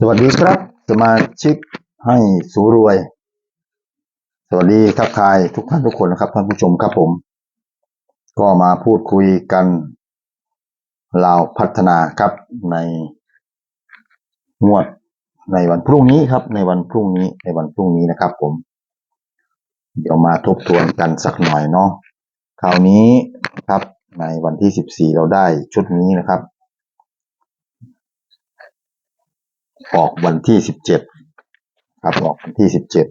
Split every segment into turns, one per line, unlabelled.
สวัสดีครับ สมาชิกให้สูรวย สวัสดีทักทายทุกท่านทุกคนนะครับท่านผู้ชมครับผม ก็มาพูดคุยกันเราพัฒนาครับในงวดในวันพรุ่งนี้ครับ ในวันพรุ่งนี้ในวันพรุ่งนี้นะครับ ผม เดี๋ยวมาทบทวนกันสักหน่อยเนาะคราวนี้ครับในวันที่สิบสี่เราได้ชุดนี้นะครับ ออกวันที่สิบเจ็ดครับออกวันที่สิบเจ็ด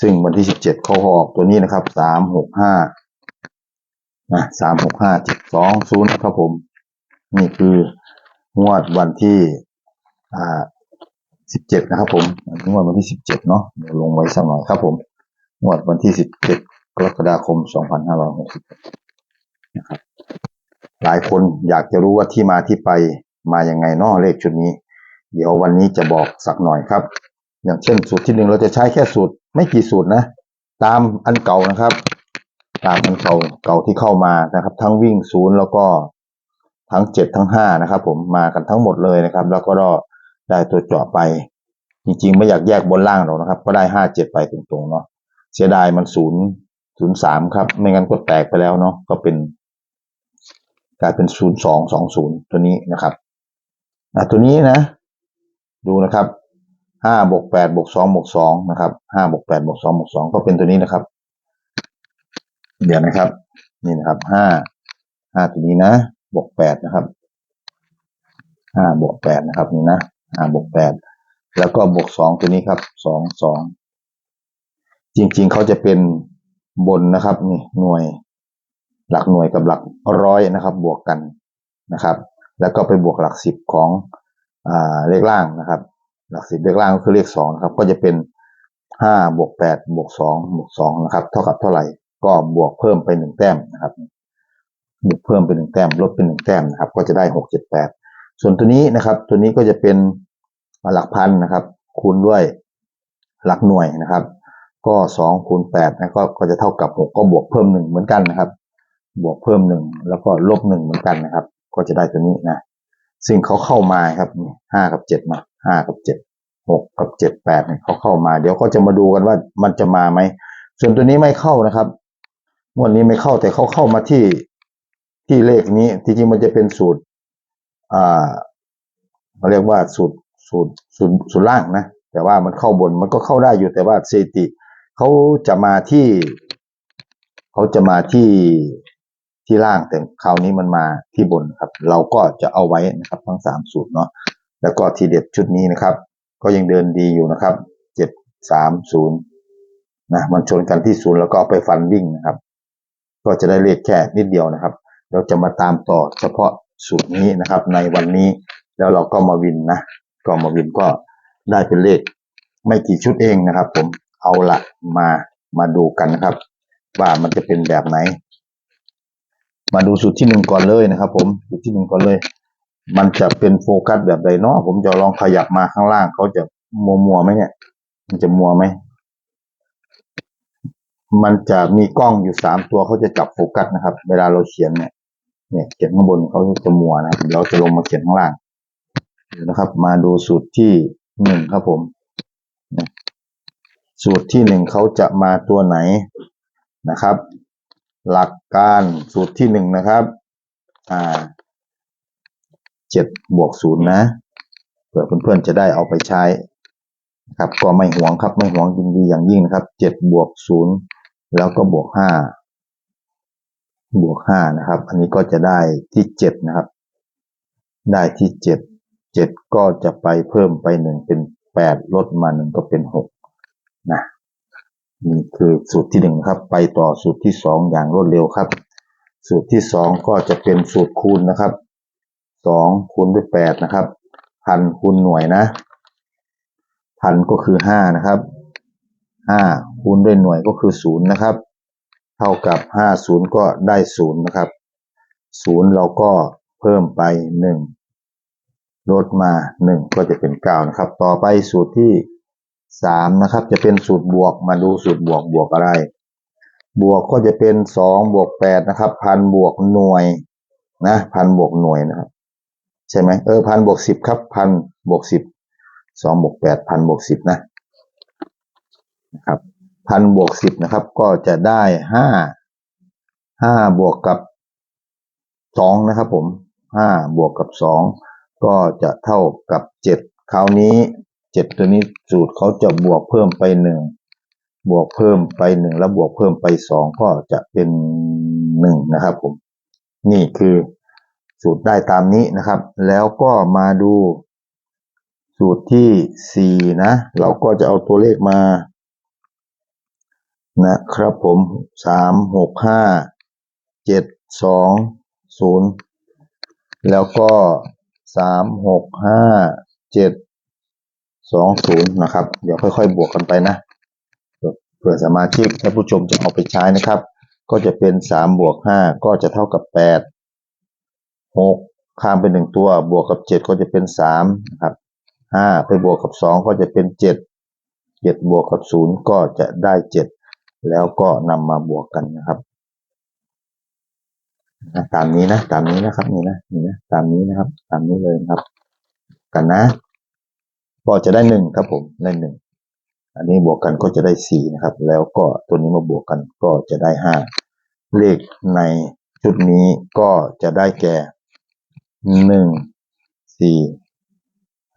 ซึ่งวันที่สิบเจ็ดเขาออกตัวนี้นะครับสามหกห้านะสามหกห้าเจ็ดสองศูนย์ครับผม นี่คืองวดวันที่อ่าสิบเจ็ดนะครับผมงวดวันที่สิบเจ็ดเนาะลงไว้สักหน่อยครับผมงวดวันที่สิบเจ็ดกรกฎาคมสองพันห้าร้อยหกสิบนะครับหลายคนอยากจะรู้ว่าที่มาที่ไปมายังไงเนาะเลขชุดนี้ เดี๋ยววันนี้จะบอกสักหน่อยครับ อย่างเช่นสูตรที่หนึ่งเราจะใช้แค่สูตร ไม่กี่สูตรนะ ตามอันเก่านะครับ ตามอันเก่าเก่าที่เข้ามานะครับ ทั้งวิ่งศูนย์แล้วก็ทั้งเจ็ดทั้งห้านะครับ ผมมากันทั้งหมดเลยนะครับ แล้วก็ได้ตัวเจาะไป จริงๆ ไม่อยากแยกบนล่างหรอกนะครับ ก็ได้ห้าเจ็ดไปตรงๆเนาะเสียดายมันศูนย์ศูนย์สามครับ ไม่งั้นก็แตกไปแล้วเนาะก็เป็น กลายเป็นศูนย์สองสองศูนย์ตัวนี้นะครับอะตัวนี้นะ ดูนะครับห้าบวกแปดบวกสองบวกสองนะครับห้าบวกแปดบวกสองบวกสองก็เป็นตัวนี้นะครับ เดี๋ยวนะครับ นี่นะครับห้าห้าตัวนี้นะบวกแปดนะครับห้าบวกแปดนะครับนี่นะห้าบวกแปดแล้วก็บวกสองตัวนี้ครับสองสองจริงๆเขาจะเป็นบนนะครับนี่หน่วย หลักหน่วยกับหลักร้อยนะครับ บวกกันนะครับ แล้วก็ไปบวกหลักสิบของ เลขล่างนะครับ หลักสิบเลขล่างก็คือเลขสองนะครับ ก็จะเป็นห้าบวกแปดบวกสองบวกสองนะครับ เท่ากับเท่าไหร่ ก็บวกเพิ่มไปหนึ่งแต้มนะครับบวกเพิ่มไปหนึ่งแต้ม ลบเป็นหนึ่งแต้มนะครับ ก็จะได้หกเจ็ดแปดส่วนตัวนี้นะครับ ตัวนี้ก็จะเป็นหลักพันนะครับ คูณด้วยหลักหน่วยนะครับ ก็สองคูณแปดนะก็ก็จะเท่ากับหกก็บวกเพิ่มหนึ่งเหมือนกันนะครับ บวกเพิ่มหนึ่งแล้วก็ลบหนึ่งเหมือนกันนะครับ ก็จะได้ตัวนี้นะ ซึ่งเขาเข้ามาครับห้ากับเจ็ดมาห้ากับเจ็ดหกกับเจ็ดแปดเนี่ยเขาเข้ามา เดี๋ยวก็จะมาดูกันว่ามันจะมาไหมส่วนตัวนี้ไม่เข้านะครับงวดนี้ไม่เข้าแต่เขาเข้ามาที่ที่เลขนี้ที่จริงมันจะเป็นสูตร อ่าเขาเรียกว่าสูตรสูตรสูตรสูตรล่างนะแต่ว่ามันเข้าบนมันก็เข้าได้อยู่แต่ว่าสถิติเขาจะมาที่ เขาจะมาที่ ที่ล่างแต่คราวนี้มันมาที่บนครับ เราก็จะเอาไว้นะครับทั้งสามสูตรเนาะแล้วก็ทีเด็ดชุดนี้นะครับ ก็ยังเดินดีอยู่นะครับเจ็ดสามศูนย์นะมันชนกันที่ศูนย์แล้วก็ไปฟันวิ่งนะครับ ก็จะได้เลขแค่นิดเดียวนะครับ เราจะมาตามต่อเฉพาะสูตรนี้นะครับ ในวันนี้แล้วเราก็มาวินนะก็มาวินก็ได้เป็นเลขไม่กี่ชุดเองนะครับ ผมเอาละมามาดูกันนะครับ ว่ามันจะเป็นแบบไหน มาดูสูตรที่หนึ่งก่อนเลยนะครับ ผมสูตรที่หนึ่งก่อนเลย มันจะเป็นโฟกัสแบบใดเนาะผมจะลองขยับมาข้างล่างเขาจะมัวมัวไหมเนี่ย มันจะมัวไหมมันจะมีกล้องอยู่สามตัวเขาจะจับโฟกัสนะครับ เวลาเราเขียนเนี่ย เนี่ยเขียนข้างบนเขาจะมัวนะเราจะลงมาเขียนข้างล่างนะครับ มาดูสูตรที่หนึ่งครับผมสูตรที่หนึ่งเขาจะมาตัวไหนนะครับ หลักการสูตรที่หนึ่งนะครับ อ่าเจ็ดบวกศูนย์นะ เผื่อเพื่อนๆจะได้เอาไปใช้ครับก็ไม่หวงครับไม่หวงยินดีอย่างยิ่งนะครับเจ็ดบวกศูนย์แล้วก็บวกห้าบวกห้านะครับ อันนี้ก็จะได้ที่เจ็ดนะครับ ได้ที่เจ็ดเจ็ดก็จะไปเพิ่มไปหนึ่งเป็นแปดลดมาหนึ่งก็เป็นหกนะ คือสูตรที่หนึ่งครับ ไปต่อสูตรที่สองอย่างรวดเร็วครับ สูตรที่สองก็จะเป็นสูตรคูณนะครับสองคูณด้วยแปดนะครับ พันคูณหน่วยนะ พันก็คือห้านะครับห้าคูณด้วยหน่วยก็คือศูนย์นะครับ เท่ากับห้าศูนย์ก็ได้ศูนย์นะครับศูนย์เราก็เพิ่มไปหนึ่งลดมาหนึ่งก็จะเป็นเก้านะครับ ต่อไปสูตรที่ สามนะครับ จะเป็นสูตรบวกมาดูสูตรบวกบวกอะไร บวกก็จะเป็นสองบวกแปดนะครับ พันบวกหน่วยนะพันบวกหน่วยนะครับใช่ไหมเออพันบวกสิบครับพันบวกสิบสองบวกแปดพันบวกสิบนะนะครับพันบวกสิบนะครับ ก็จะได้ห้าห้าบวกกับสองนะครับ ผมห้าบวกกับสองก็จะเท่ากับเจ็ดคราวนี้ จ็ดตัวนี้สูตรเขาจะบวกเพิ่มไปหนึ่งบวกเพิ่มไปหนึ่งแล้วบวกเพิ่มไปสองก็จะเป็นหนึ่งนะครับผม นี่คือสูตรได้ตามนี้นะครับ แล้วก็มาดูสูตรที่สี่นะ เราก็จะเอาตัวเลขมา นะครับผมสามหกห้าเจ็ดสองศูนย์แล้วก็สามหกห้าเจ็ด สองศูนย์นะครับ เดี๋ยวค่อยๆ บวกกันไปนะเผื่อสมาชิกท่านผู้ชมจะเอาไปใช้นะครับ ก็จะเป็นสามบวกห้าก็จะเท่ากับแปดหกข้ามไปหนึ่งตัว บวกกับเจ็ดก็จะเป็นสามนะครับห้าไปบวกกับสองก็จะเป็นเจ็ดเจ็ดบวกกับศูนย์ก็จะได้เจ็ดแล้วก็นำมาบวกกันนะครับตามนี้นะ ตามนี้นะครับนี่นะนี่นะตามนี้นะครับ ตามนี้เลยนะครับ กันนะ ก็จะได้หนึ่งครับผมได้หนึ่งอันนี้บวกกันก็จะได้สี่นะครับ แล้วก็ตัวนี้มาบวกกันก็จะได้ห้าเลขในชุดนี้ก็จะได้แก่หนึ่งสี่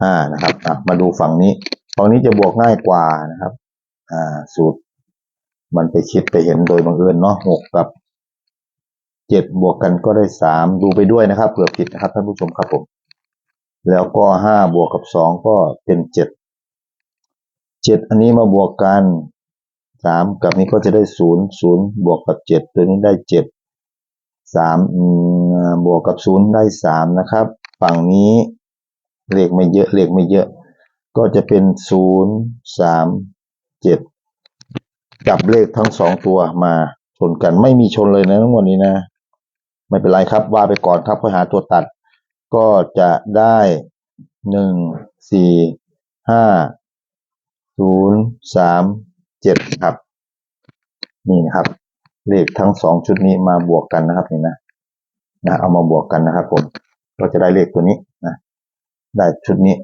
ห้านะครับอะมาดูฝั่งนี้ฝั่งนี้จะบวกง่ายกว่านะครับอ่าสูตร มันไปคิดไปเห็นโดยบังเอิญเนาะหกกับเจ็ดบวกกันก็ได้สามดูไปด้วยนะครับเผื่อผิดนะครับท่านผู้ชมครับผม แล้วก็ห้าบวกกับสองก็เป็นเจ็ดเจ็ดอันนี้มาบวกกันสามกับนี้ก็จะได้ศูนย์ศูนย์บวกกับเจ็ดตัวนี้ได้เจ็ดสามบวกกับศูนย์ได้สามนะครับ ฝั่งนี้เลขไม่เยอะเลขไม่เยอะ ก็จะเป็นศูนย์สามเจ็ดจับเลขทั้งสองตัวมาชนกันไม่มีชนเลยนะทั้งหมดนี้นะ ไม่เป็นไรครับว่าไปก่อนครับค่อยหาตัวตัด ก็จะได้หนึ่งสี่ห้าศูนย์สามเจ็ดครับ นี่นะครับ เลขทั้งสองชุดนี้มาบวกกันนะครับนี่นะนะเอามาบวกกันนะครับผมก็จะได้เลขตัวนี้นะได้ชุดนี้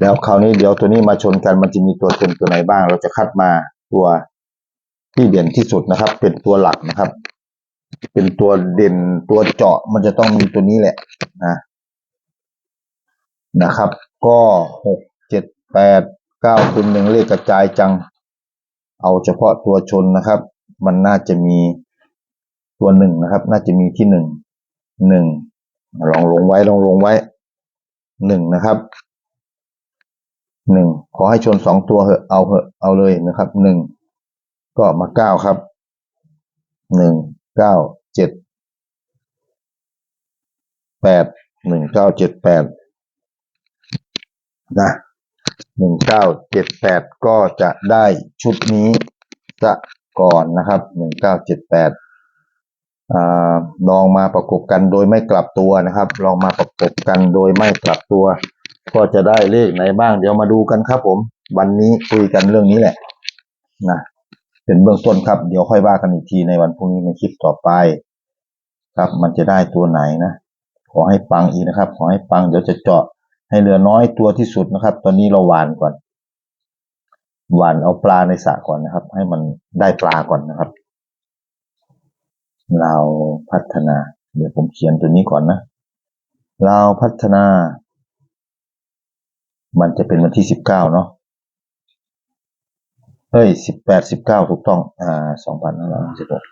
แล้วคราวนี้เดี๋ยวตัวนี้มาชนกันมันจะมีตัวชนตัวไหนบ้าง เราจะคัดมาตัวที่เด่นที่สุดนะครับ เป็นตัวหลักนะครับ เป็นตัวเด่นตัวเจาะมันจะต้องมีตัวนี้แหละนะนะครับ ก็หกเจ็ดแปดเก้าเป็นหนึ่งเลขกระจายจัง เอาเฉพาะตัวชนนะครับ มันน่าจะมีตัวหนึ่งนะครับ น่าจะมีที่หนึ่งหนึ่งลองลงไว้ลองลงไว้หนึ่งนะครับหนึ่งขอให้ชนสองตัวเหอะเอาเหอะเอาเลยนะครับหนึ่งก็มาเก้าครับหนึ่ง เก้าเจ็ดแปดหนึ่งเก้าเจ็ดแปดนะหนึ่งเก้าเจ็ดแปดก็จะได้ชุดนี้ซะก่อนนะครับหนึ่งเก้าเจ็ดแปดลองมาประกบกันโดยไม่กลับตัวนะครับ ลองมาประกบกันโดยไม่กลับตัว ก็จะได้เลขไหนบ้าง เดี๋ยวมาดูกันครับผม วันนี้คุยกันเรื่องนี้แหละนะ เป็นเบื้องต้นครับ เดี๋ยวค่อยว่ากันอีกทีในวันพรุ่งนี้ในคลิปต่อไป ครับ มันจะได้ตัวไหนนะ ขอให้ปังอีกนะครับ ขอให้ปังเดี๋ยวจะเจาะให้เหลือน้อยตัวที่สุดนะครับ ตอนนี้เราหวานก่อน หวานเอาปลาในสระก่อนนะครับ ให้มันได้ปลาก่อนนะครับ เราพัฒนา เดี๋ยวผมเขียนตัวนี้ก่อนนะ เราพัฒนา มันจะเป็นวันที่สิบเก้าเนาะ เฮ้ยสิบแปดสิบเก้าถูกต้อง อ่าสองพันห้าร้อยสิบหก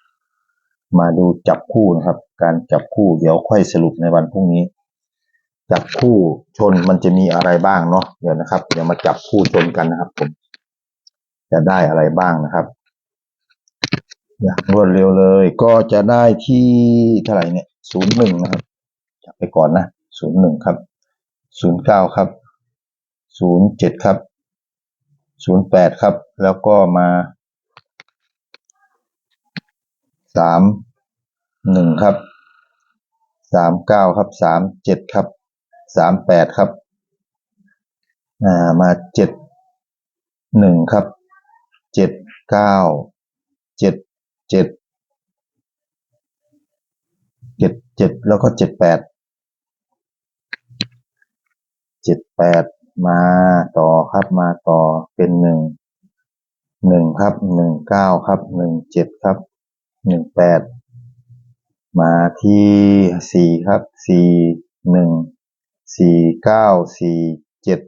มาดูจับคู่นะครับ การจับคู่เดี๋ยวค่อยสรุปในวันพรุ่งนี้ จับคู่ชนมันจะมีอะไรบ้างเนาะเดี๋ยวนะครับ เดี๋ยวมาจับคู่ชนกันนะครับ ผม จะได้อะไรบ้างนะครับ อย่างรวดเร็วเลย ก็จะได้ที่เท่าไหร่เนี่ยศูนย์หนึ่งนะครับจับไปก่อนนะศูนย์หนึ่งครับศูนย์เก้าครับศูนย์เจ็ดครับ ศูนย์แปดครับ แล้วก็มาสามหนึ่งครับสามเก้าครับสามเจ็ดครับสามแปดครับอ่ามาเจ็ดหนึ่งครับเจ็ดเก้าเจ็ดเจ็ดเจ็ดเจ็ดแล้วก็เจ็ดแปดเจ็ดแปด มาต่อครับมาต่อเป็นหนึ่งหนึ่งครับหนึ่งเก้าครับหนึ่งเจ็ดครับหนึ่งแปดมาที่สี่ครับสี่หนึ่งสี่เก้าสี่เจ็ด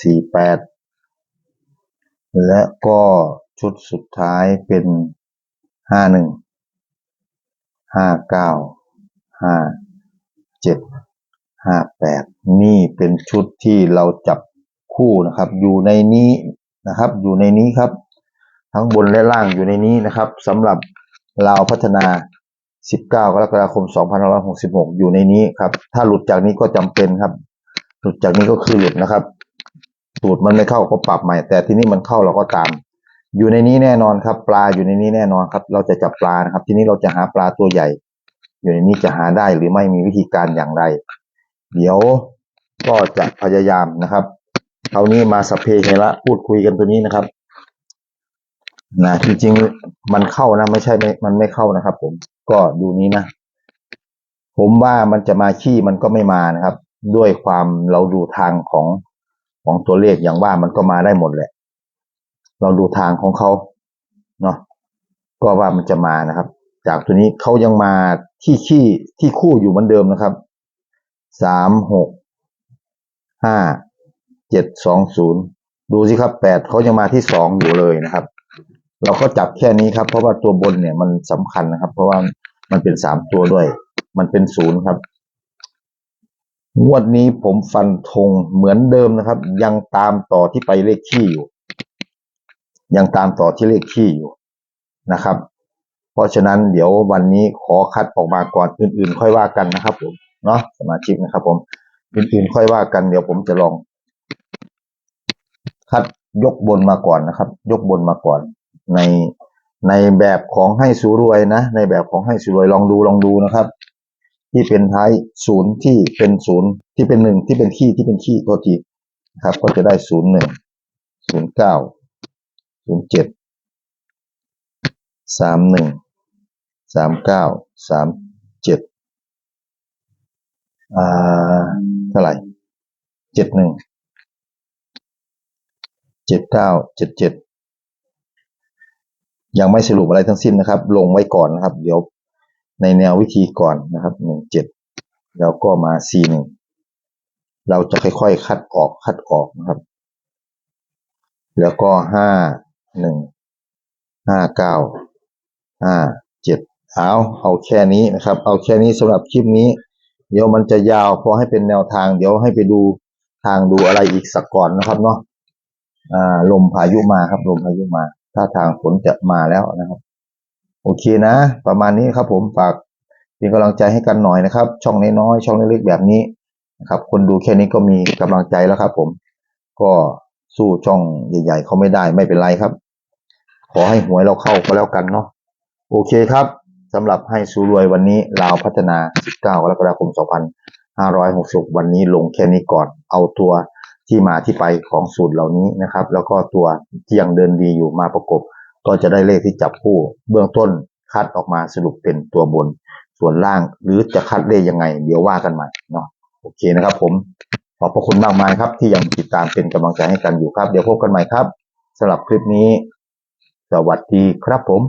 สี่แปดและก็ชุดสุดท้ายเป็นห้าหนึ่งห้าเก้าห้าเจ็ด ห้าแปดนี่เป็นชุดที่เราจับคู่นะครับ อยู่ในนี้นะครับ อยู่ในนี้ครับ ทั้งบนและล่างอยู่ในนี้นะครับสำหรับเราพัฒนา 19 กรกฎาคม 2566 อยู่ในนี้ครับ ถ้าหลุดจากนี้ก็จำเป็นครับ หลุดจากนี้ก็คือหลุดนะครับสูตรมันไม่เข้าก็ปรับใหม่ แต่ที่นี้มันเข้าเราก็ตาม อยู่ในนี้แน่นอนครับ ปลาอยู่ในนี้แน่นอนครับ เราจะจับปลานะครับ ที่นี้เราจะหาปลาตัวใหญ่ อยู่ในนี้จะหาได้หรือไม่มีวิธีการอย่างไร เดี๋ยวก็จะพยายามนะครับคราวนี้มาสเพเหระพูดคุยกันตัวนี้นะครับนะจริงๆมันเข้านะ ไม่ใช่ไม่มันไม่เข้านะครับ ผมก็ดูนี้นะ ผมว่ามันจะมาขี้มันก็ไม่มานะครับ ด้วยความเราดูทางของของตัวเลขอย่างว่ามันก็มาได้หมดแหละ เราดูทางของเขาเนาะก็ว่ามันจะมานะครับ จากตัวนี้เขายังมาที่ขี้ที่คู่อยู่เหมือนเดิมนะครับ สามหกห้าเจ็ดสองศูนย์ดูสิครับแปดเขายังมาที่สองอยู่เลยนะครับ เราก็จับแค่นี้ครับ เพราะว่าตัวบนเนี่ยมันสำคัญนะครับ เพราะว่ามันเป็นสามตัวด้วย มันเป็นศูนย์ครับ งวดนี้ผมฟันธงเหมือนเดิมนะครับ ยังตามต่อที่ไปเลขขี้อยู่ ยังตามต่อที่เลขขี้อยู่นะครับ เพราะฉะนั้นเดี๋ยววันนี้ขอคัดออกมาก่อนอื่นๆ ค่อยว่ากันนะครับผม เนาะสมาชิกนะครับ ผมอื่นๆค่อยว่ากันเดี๋ยวผมจะลอง คัดยกบนมาก่อนนะครับ ยกบนมาก่อน ในในแบบของให้สูรวยนะ ในแบบของให้สูรวยลองดูลองดูนะครับ ที่เป็นท้ายศูนย์ที่เป็นศูนย์ที่เป็นหนึ่งที่เป็นขี้ที่เป็นขี้ตัวทีนะครับ ก็จะได้ศูนย์หนึ่งศูนย์เก้าศูนย์เจ็ดสามหนึ่งสามเก้าสามเจ็ด อ่าเท่าไหร่เจ็ดหนึ่งเจ็ดเก้าเจ็ดเจ็ดยังไม่สรุปอะไรทั้งสิ้นนะครับ ลงไว้ก่อนนะครับ เดี๋ยวในแนววิธีก่อนนะครับหนึ่งเจ็ดแล้วก็มา C หนึ่งเราจะค่อยๆ คัดออกคัดออกนะครับ แล้วก็ห้าหนึ่งห้าเก้าห้าเจ็ดเอาเอาแค่นี้นะครับ เอาแค่นี้สำหรับคลิปนี้ เดี๋ยวมันจะยาวพอให้เป็นแนวทาง เดี๋ยวให้ไปดูทางดูอะไรอีกสักก่อนนะครับเนาะอ่าลมพายุมาครับ ลมพายุมา ถ้าทางฝนจะมาแล้วนะครับ โอเคนะ ประมาณนี้ครับ ผมฝากเป็นกำลังใจให้กันหน่อยนะครับ ช่องน้อยๆช่องเล็กๆแบบนี้นะครับ คนดูแค่นี้ก็มีกำลังใจแล้วครับ ผม ก็สู้ช่องใหญ่ ๆเขาไม่ได้ไม่เป็นไรครับ ขอให้หวยเราเข้าก็แล้วกันเนาะโอเคครับ สำหรับให้สูรวยวันนี้ลาวพัฒนา 19 กรกฎาคม 2566วันนี้ลงแค่นี้ก่อน เอาตัวที่มาที่ไปของสูตรเหล่านี้นะครับ แล้วก็ตัวที่ยังเดินดีอยู่มาประกบ ก็จะได้เลขที่จับคู่ เบื้องต้นคัดออกมาสรุปเป็นตัวบน ส่วนล่างหรือจะคัดเลขยังไง เดี๋ยวว่ากันใหม่เนาะโอเคนะครับผมขอบพระคุณมากมายครับที่ยังติดตามเป็นกำลังใจให้กันอยู่ครับ เดี๋ยวพบกันใหม่ครับสำหรับคลิปนี้ สวัสดีครับผม